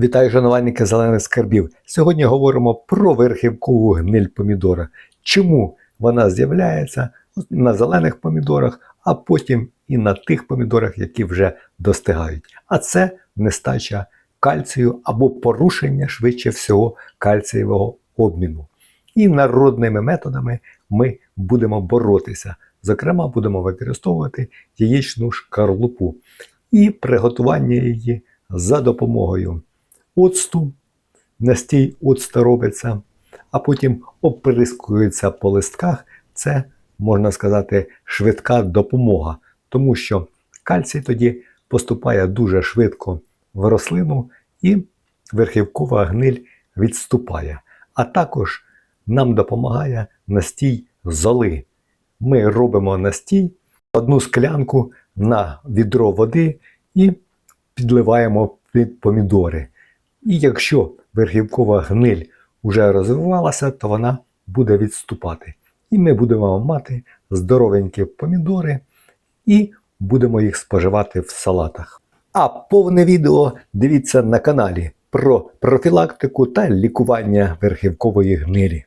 Вітаю шанувальники зелених скарбів. Сьогодні говоримо про верхівкову гниль помідора. Чому вона з'являється на зелених помідорах, а потім і на тих помідорах, які вже достигають. А це нестача кальцію або порушення швидше всього кальцієвого обміну. І народними методами ми будемо боротися. Зокрема, будемо використовувати яєчну шкарлупу і приготування її за допомогою оцту, настій оцта робиться, а потім оприскується по листках. Це, можна сказати, швидка допомога, тому що кальцій тоді поступає дуже швидко в рослину і верхівкова гниль відступає. А також нам допомагає настій золи. Ми робимо настій, одну склянку на відро води і підливаємо під помідори. І якщо верхівкова гниль вже розвивалася, то вона буде відступати. І ми будемо мати здоровенькі помідори і будемо їх споживати в салатах. А повне відео дивіться на каналі про профілактику та лікування верхівкової гнилі.